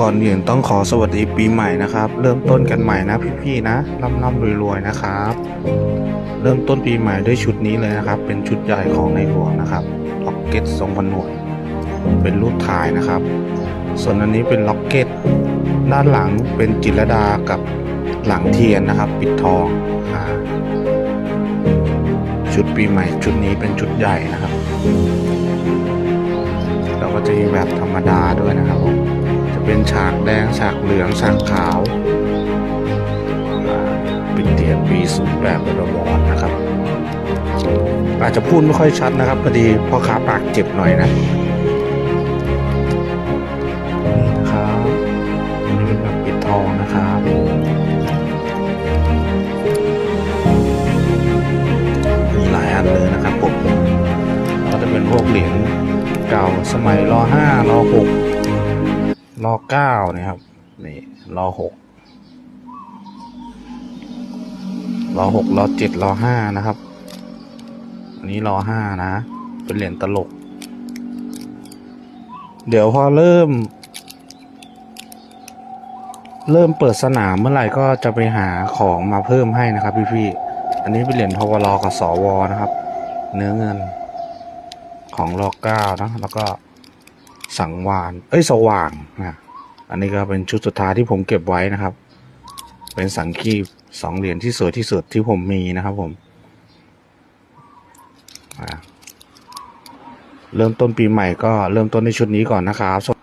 ก่อนอื่นต้องขอสวัสดีปีใหม่นะครับ เริ่มต้นกันใหม่นะพี่ๆนะร่ำร่ำรวยๆนะครับ เริ่มต้นปีใหม่ด้วยชุดนี้เลยนะครับ เป็นชุดใหญ่ของในหลวงนะครับล็อกเก็ตทรงผนวดเป็นรูปถ่ายนะครับ ส่วนอันนี้เป็นล็อกเก็ต ด้านหลังเป็นจิตรดากับหลังเทียนนะครับ ปิดทองชุดปีใหม่ชุดนี้เป็นชุดใหญ่นะครับ เราก็จะมีแบบธรรมดาด้วยนะครับผม เป็นฉากแดงฉากเหลืองฉากขาวเป็นเตียปีสูงแบบระบอนนะครับ อาจจะพูดไม่ค่อยชัดนะครับพอดีพ่อค้าปากเจ็บหน่อยนะนี่นะครับอันนี้เป็นแบบปิดทองนะครับมีหลายอันเลยนะครับผมก็จะเป็นพวกเหรียญเก่าสมัยร .5 ร .6 รอเก้านะครับ นี่รอหกรอหกรอเจ็ดรอห้านะครับ อันนี้รอห้านะ เป็นเหรียญตลก เดี๋ยวพอเริ่ม เริ่มเปิดสนามเมื่อไหร่ก็จะไปหาของมาเพิ่มให้นะครับ พี่ๆอันนี้เป็นเหรียญพวรกับสวนะครับ เนื้อเงิน ของรอเก้านะแล้วก็ สังวาน เอ้ย สว่างนะอันนี้ก็เป็นชุดสุดท้ายที่ผมเก็บไว้นะครับ เป็นสังคีบสองเหรียญที่สวยที่สุดที่ผมมีนะครับผมเริ่มต้นปีใหม่ก็เริ่มต้นในชุดนี้ก่อนนะครับ